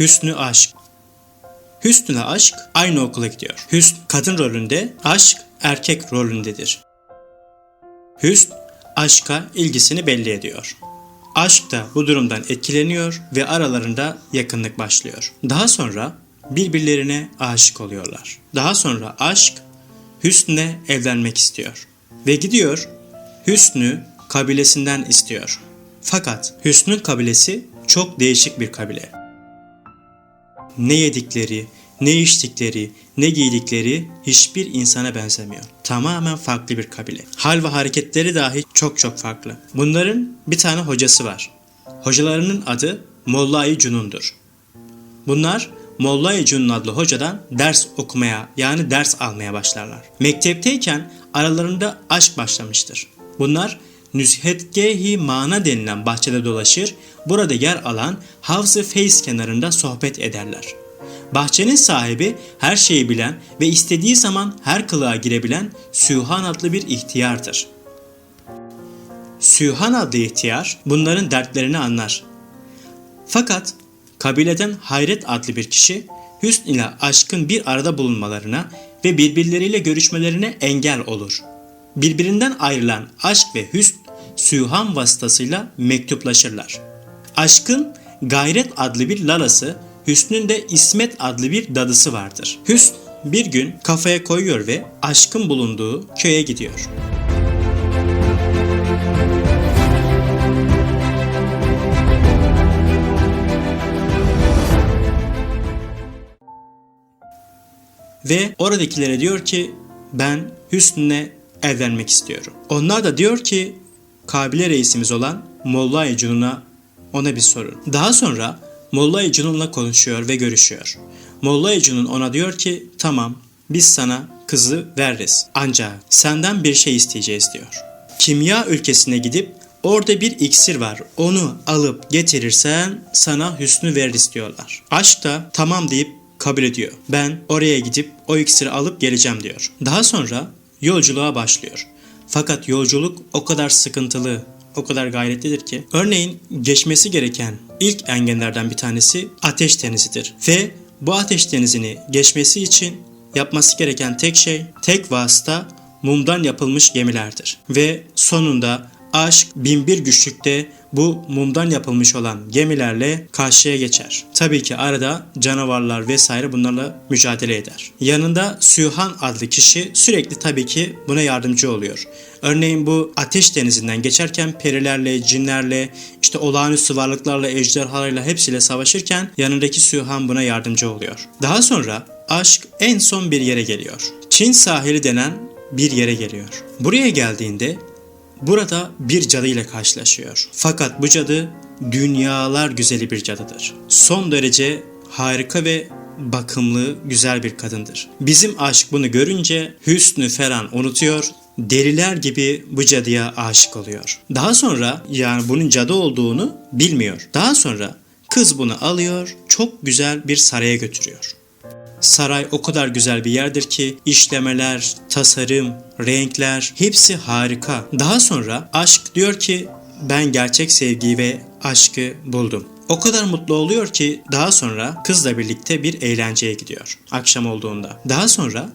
Hüsnü aşk. Hüsnü aşk aynı okula gidiyor. Hüsn kadın rolünde, aşk erkek rolündedir. Hüsn aşka ilgisini belli ediyor. Aşk da bu durumdan etkileniyor ve aralarında yakınlık başlıyor. Daha sonra birbirlerine aşık oluyorlar. Daha sonra aşk Hüsn'le evlenmek istiyor. Ve gidiyor Hüsn'ü kabilesinden istiyor. Fakat Hüsn'ün kabilesi çok değişik bir kabile. Ne yedikleri, ne içtikleri, ne giydikleri hiçbir insana benzemiyor. Tamamen farklı bir kabile. Hal ve hareketleri dahi çok çok farklı. Bunların bir tane hocası var. Hocalarının adı Molla-i Cunun'dur. Bunlar Molla-i Cunun adlı hocadan ders okumaya yani ders almaya başlarlar. Mektepteyken aralarında aşk başlamıştır. Bunlar Nüzhetgehi Mana denilen bahçede dolaşır, burada yer alan Havz-ı Feyz kenarında sohbet ederler. Bahçenin sahibi her şeyi bilen ve istediği zaman her kılığa girebilen Sühan adlı bir ihtiyardır. Sühan adlı ihtiyar bunların dertlerini anlar. Fakat kabileden Hayret adlı bir kişi Hüsn ile aşkın bir arada bulunmalarına ve birbirleriyle görüşmelerine engel olur. Birbirinden ayrılan aşk ve hüsn Sühan vasıtasıyla mektuplaşırlar. Aşkın Gayret adlı bir lalası, Hüsn'ün de İsmet adlı bir dadısı vardır. Hüsn bir gün kafaya koyuyor ve aşkın bulunduğu köye gidiyor. Ve oradakilere diyor ki ben Hüsnü'ne evlenmek istiyorum. Onlar da diyor ki kabile reisimiz olan Molla-i Cunun'a ona bir sorun. Daha sonra Molla-i Cunun'la konuşuyor ve görüşüyor. Molla-i Cunun ona diyor ki tamam biz sana kızı veririz. Ancak senden bir şey isteyeceğiz diyor. Kimya ülkesine gidip orada bir iksir var. Onu alıp getirirsen sana hüsnü veririz diyorlar. Aşk da tamam deyip kabul ediyor. Ben oraya gidip o iksiri alıp geleceğim diyor. Daha sonra yolculuğa başlıyor. Fakat yolculuk o kadar sıkıntılı, o kadar gayretlidir ki. Örneğin geçmesi gereken ilk engellerden bir tanesi ateş denizidir. Ve bu ateş denizini geçmesi için yapması gereken tek şey, tek vasıta mumdan yapılmış gemilerdir. Ve sonunda aşk binbir güçlükte bu mumdan yapılmış olan gemilerle karşıya geçer. Tabii ki arada canavarlar vesaire bunlarla mücadele eder. Yanında Sühan adlı kişi sürekli tabii ki buna yardımcı oluyor. Örneğin bu ateş denizinden geçerken perilerle, cinlerle, işte olağanüstü varlıklarla, ejderhalarla hepsiyle savaşırken yanındaki Sühan buna yardımcı oluyor. Daha sonra aşk en son bir yere geliyor. Çin sahili denen bir yere geliyor. Buraya geldiğinde Burada bir cadı ile karşılaşıyor. Fakat bu cadı dünyalar güzeli bir cadıdır. Son derece harika ve bakımlı, güzel bir kadındır. Bizim aşk bunu görünce hüsnü feran unutuyor, deliler gibi bu cadıya aşık oluyor. Daha sonra yani bunun cadı olduğunu bilmiyor. Daha sonra kız bunu alıyor, çok güzel bir saraya götürüyor. Saray o kadar güzel bir yerdir ki işlemeler, tasarım, renkler hepsi harika. Daha sonra aşk diyor ki ben gerçek sevgiyi ve aşkı buldum. O kadar mutlu oluyor ki daha sonra kızla birlikte bir eğlenceye gidiyor akşam olduğunda. Daha sonra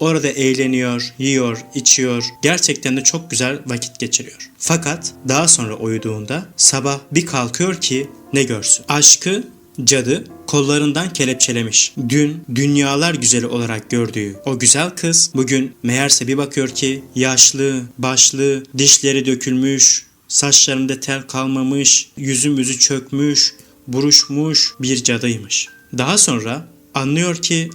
orada eğleniyor, yiyor, içiyor. Gerçekten de çok güzel vakit geçiriyor. Fakat daha sonra uyuduğunda sabah bir kalkıyor ki ne görsün? Aşkı Cadı kollarından kelepçelemiş. Dün dünyalar güzeli olarak gördüğü o güzel kız bugün meğerse bir bakıyor ki yaşlı, başlı, dişleri dökülmüş, saçlarında tel kalmamış, yüzü müzü çökmüş, buruşmuş bir cadıymış. Daha sonra anlıyor ki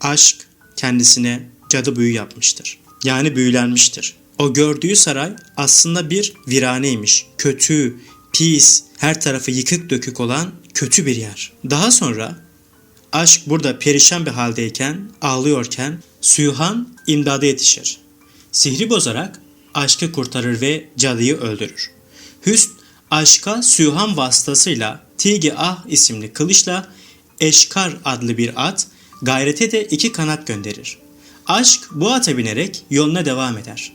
aşk kendisine cadı büyü yapmıştır. Yani büyülenmiştir. O gördüğü saray aslında bir viraneymiş. Kötü, pis, her tarafı yıkık dökük olan kötü bir yer. Daha sonra aşk burada perişan bir haldeyken, ağlıyorken Sühan imdada yetişir. Sihri bozarak aşkı kurtarır ve cadıyı öldürür. Hüsn aşka Sühan vasıtasıyla Tigi Ah isimli kılıçla Eşkar adlı bir at, gayrete de iki kanat gönderir. Aşk bu ata binerek yoluna devam eder.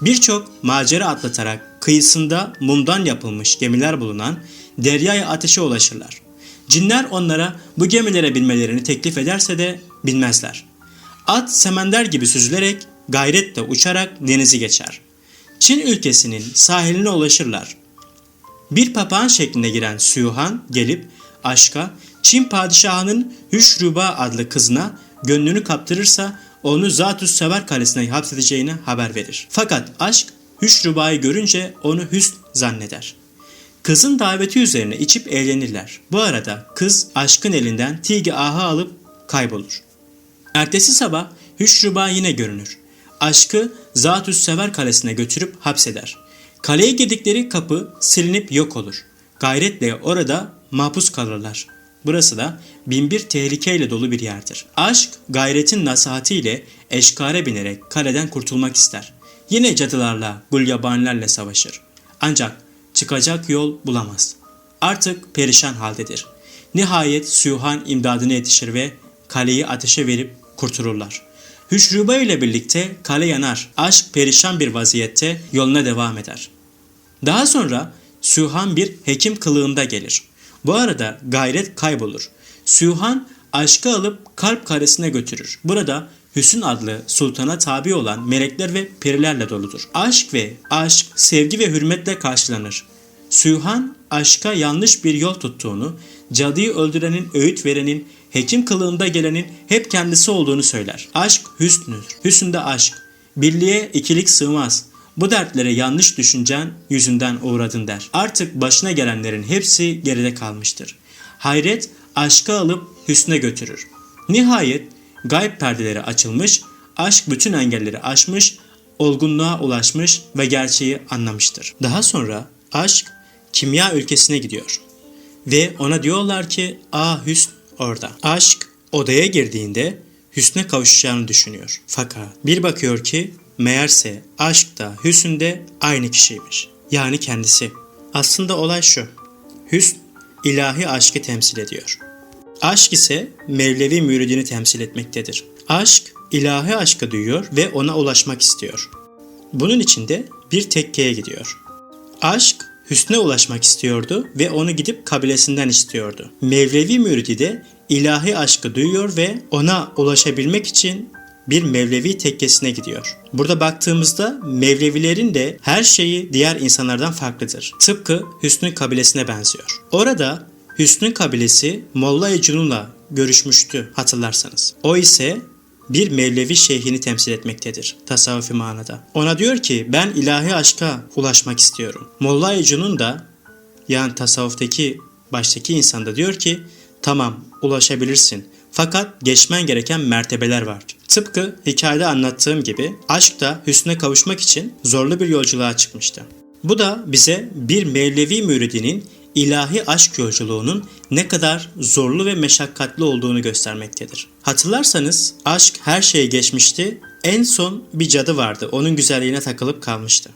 Birçok macera atlatarak kıyısında mumdan yapılmış gemiler bulunan deryaya ateşe ulaşırlar. Cinler onlara bu gemilere binmelerini teklif ederse de binmezler. At semender gibi süzülerek gayretle uçarak denizi geçer. Çin ülkesinin sahiline ulaşırlar. Bir papağan şeklinde giren Suyuhan gelip aşka Çin padişahının Hüşruba adlı kızına gönlünü kaptırırsa onu Zatüs Sever Kalesi'ne hapsedeceğini haber verir. Fakat aşk Hüşruba'yı görünce onu hüsn zanneder. Kızın daveti üzerine içip eğlenirler. Bu arada kız aşkın elinden Tigi Aha alıp kaybolur. Ertesi sabah Hüşruba yine görünür. Aşkı Zatüs Sever Kalesi'ne götürüp hapseder. Kaleye girdikleri kapı silinip yok olur. Gayretle orada mahpus kalırlar. Burası da binbir tehlikeyle dolu bir yerdir. Aşk gayretin nasihatiyle eşkare binerek kaleden kurtulmak ister. Yine cadılarla, gulyabanilerle savaşır. Ancak çıkacak yol bulamaz. Artık perişan haldedir. Nihayet Suyuhan imdadına yetişir ve kaleyi ateşe verip kurtulurlar. Hüşruba ile birlikte kale yanar. Aşk perişan bir vaziyette yoluna devam eder. Daha sonra Sühan bir hekim kılığında gelir. Bu arada gayret kaybolur. Sühan aşkı alıp kalp karesine götürür. Burada Hüsn adlı sultana tabi olan melekler ve perilerle doludur. Aşk ve aşk, sevgi ve hürmetle karşılanır. Sühan aşka yanlış bir yol tuttuğunu, cadıyı öldürenin, öğüt verenin, hekim kılığında gelenin hep kendisi olduğunu söyler. Aşk hüsnüdür. Hüsnde aşk. Birliğe ikilik sığmaz. Bu dertlere yanlış düşüncen yüzünden uğradın der. Artık başına gelenlerin hepsi geride kalmıştır. Hayret aşka alıp hüsne götürür. Nihayet gayb perdeleri açılmış, aşk bütün engelleri aşmış, olgunluğa ulaşmış ve gerçeği anlamıştır. Daha sonra aşk kimya ülkesine gidiyor. Ve ona diyorlar ki aa Hüsn orada. Aşk odaya girdiğinde Hüsn'e kavuşacağını düşünüyor. Fakat bir bakıyor ki meğerse aşk da Hüsn de aynı kişiymiş. Yani kendisi. Aslında olay şu. Hüsn ilahi aşkı temsil ediyor. Aşk ise Mevlevi müridini temsil etmektedir. Aşk ilahi aşkı duyuyor ve ona ulaşmak istiyor. Bunun için de bir tekkeye gidiyor. Aşk Hüsn'e ulaşmak istiyordu ve onu gidip kabilesinden istiyordu. Mevlevi müridi de ilahi aşkı duyuyor ve ona ulaşabilmek için bir Mevlevi tekkesine gidiyor. Burada baktığımızda Mevlevilerin de her şeyi diğer insanlardan farklıdır. Tıpkı Hüsnü kabilesine benziyor. Orada Hüsnü kabilesi Molla Ecun'la görüşmüştü hatırlarsanız. O ise bir Mevlevi şeyhini temsil etmektedir tasavvufi manada. Ona diyor ki ben ilahi aşka ulaşmak istiyorum. Molla Ecun'un da yani tasavvuftaki baştaki insan da diyor ki tamam ulaşabilirsin. Fakat geçmen gereken mertebeler var. Tıpkı hikayede anlattığım gibi aşk da hüsne kavuşmak için zorlu bir yolculuğa çıkmıştı. Bu da bize bir Mevlevi müridinin ilahi aşk yolculuğunun ne kadar zorlu ve meşakkatli olduğunu göstermektedir. Hatırlarsanız aşk her şeye geçmişti. En son bir cadı vardı. Onun güzelliğine takılıp kalmıştı.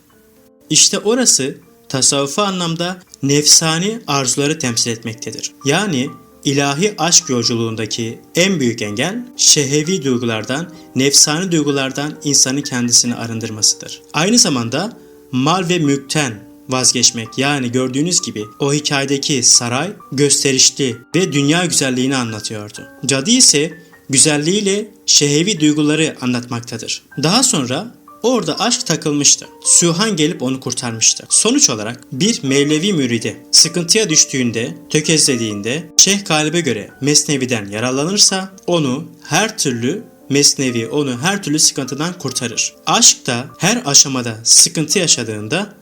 İşte orası tasavvufi anlamda nefsani arzuları temsil etmektedir. Yani ilahi aşk yolculuğundaki en büyük engel şehevi duygulardan, nefsani duygulardan insanı kendisini arındırmasıdır. Aynı zamanda mal ve mülkten vazgeçmek yani gördüğünüz gibi o hikayedeki saray gösterişli ve dünya güzelliğini anlatıyordu. Cadı ise güzelliğiyle şehevi duyguları anlatmaktadır. Daha sonra Orada aşk takılmıştı. Sühan gelip onu kurtarmıştı. Sonuç olarak bir Mevlevi müridi sıkıntıya düştüğünde, tökezlediğinde Şeyh Galip'e göre Mesnevi'den yararlanırsa onu her türlü Mesnevi onu her türlü sıkıntıdan kurtarır. Aşk da her aşamada sıkıntı yaşadığında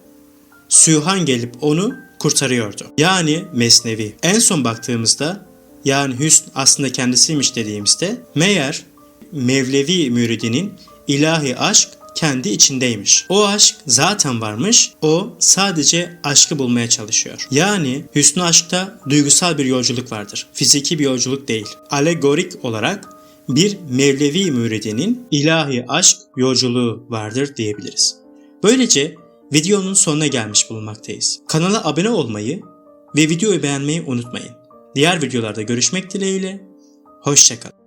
Sühan gelip onu kurtarıyordu. Yani Mesnevi. En son baktığımızda yani Hüsn aslında kendisiymiş dediğimizde meğer Mevlevi müridinin ilahi aşk kendi içindeymiş. O aşk zaten varmış. O sadece aşkı bulmaya çalışıyor. Yani hüsnü aşkta duygusal bir yolculuk vardır. Fiziki bir yolculuk değil. Alegorik olarak bir Mevlevi müridinin ilahi aşk yolculuğu vardır diyebiliriz. Böylece videonun sonuna gelmiş bulunmaktayız. Kanala abone olmayı ve videoyu beğenmeyi unutmayın. Diğer videolarda görüşmek dileğiyle. Hoşçakalın.